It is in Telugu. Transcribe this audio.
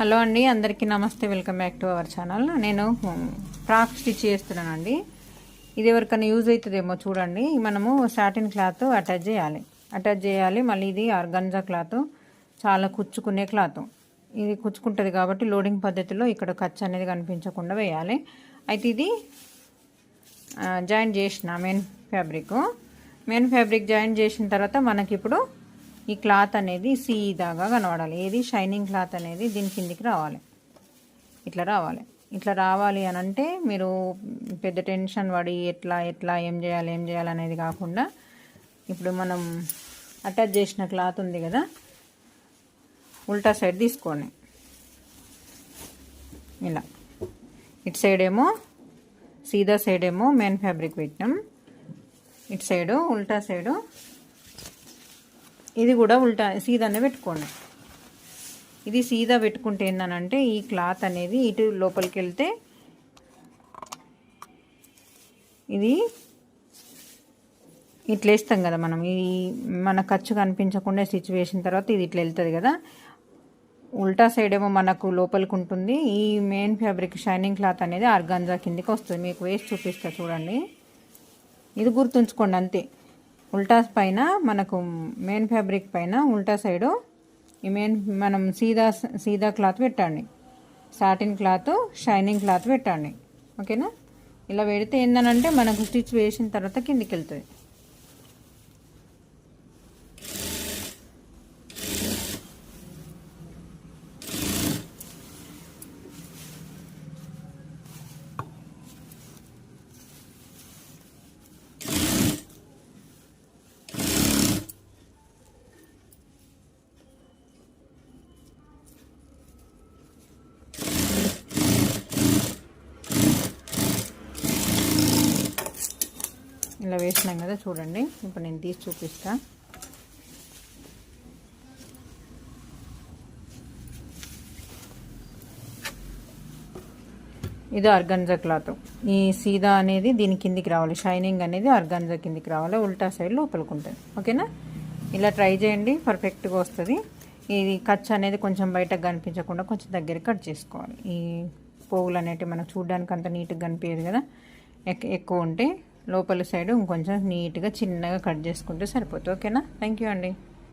హలో అండి అందరికీ నమస్తే welcome back to our channel. నేను ఫ్రాక్ స్టిచ్ చేస్తున్నానండి. ఇది ఎవరికైనా యూజ్ అవుతుందేమో చూడండి. మనము సాటిన్ క్లాత్ అటాచ్ చేయాలి. అటాచ్ చేయాలి మళ్ళీ ఇది ఆర్గంజా క్లాత్ చాలా కుచ్చుకునే క్లాత్. ఇది కుచ్చుకుంటుంది కాబట్టి లోడింగ్ పద్ధతిలో ఇక్కడ ఖర్చు అనేది కనిపించకుండా వేయాలి. అయితే ఇది జాయిన్ చేసిన main fabric. Main fabric join చేసిన తర్వాత మనకి ఇప్పుడు ఈ క్లాత్ అనేది సీదాగా కనబడాలి. ఏది షైనింగ్ క్లాత్ అనేది దీని కిందికి రావాలి. ఇట్లా రావాలి. ఇట్లా రావాలి అని అంటే మీరు పెద్ద టెన్షన్ పడి ఎట్లా ఎట్లా ఏం చేయాలి ఏం చేయాలి అనేది కాకుండా ఇప్పుడు మనం అటాచ్ చేసిన క్లాత్ ఉంది కదా ఉల్టా సైడ్ తీసుకోండి. ఇలా. ఇటు సైడ్ ఏమో సీదా సైడ్ ఏమో మెయిన్ ఫ్యాబ్రిక్ పెట్టినాం. ఇటు సైడు ఉల్టా సైడు ఇది కూడా ఉల్టా సీదానే పెట్టుకోండి. ఇది సీదా పెట్టుకుంటే ఏంటనంటే ఈ క్లాత్ అనేది ఇటు లోపలికి వెళ్తే ఇది ఇట్లా వేస్తాం కదా మనం. ఈ మన ఖర్చు కనిపించకుండా స్టిచ్ వేసిన తర్వాత ఇది ఇట్లా వెళ్తుంది కదా. ఉల్టా సైడ్ ఏమో మనకు లోపలికి ఉంటుంది. ఈ మెయిన్ ఫ్యాబ్రిక్ షైనింగ్ క్లాత్ అనేది ఆర్గాంజా కిందకి వస్తుంది. మీకు వేసి చూపిస్తా చూడండి. ఇది గుర్తుంచుకోండి అంతే. ఉల్టాస్ పైన మనకు మెయిన్ ఫ్యాబ్రిక్ పైన ఉల్టా సైడు ఈ మెయిన్ మనం సీదా సీదా క్లాత్ పెట్టండి. సాటిన్ క్లాత్ షైనింగ్ క్లాత్ పెట్టండి. ఓకేనా ఇలా పెడితే ఏందనంటే మనకు స్టిచ్ వేసిన తర్వాత కిందికి వెళ్తుంది ఇలా వేసినాం కదా చూడండి. ఇప్పుడు నేను తీసి చూపిస్తా. ఇది ఆర్గంజా క్లాత్. ఈ సీదా అనేది దీని కిందికి రావాలి. షైనింగ్ అనేది ఆర్గంజా కిందికి రావాలి. ఉల్టా సైడ్ లోపలికి ఉంటుంది. ఓకేనా? ఇలా ట్రై చేయండి. పర్ఫెక్ట్గా వస్తుంది. ఇది ఖర్చు అనేది కొంచెం బయటకు కనిపించకుండా కొంచెం దగ్గర కట్ చేసుకోవాలి. ఈ పువ్వులు అనేటివి మనకు చూడడానికి అంత నీట్గా కనిపించదు కదా. ఎక్కువ ఉంటే లోపల సైడ్ ఇంకొంచెం నీట్గా చిన్నగా కట్ చేసుకుంటే సరిపోతుంది ఓకేనా? థ్యాంక్ యూ అండి.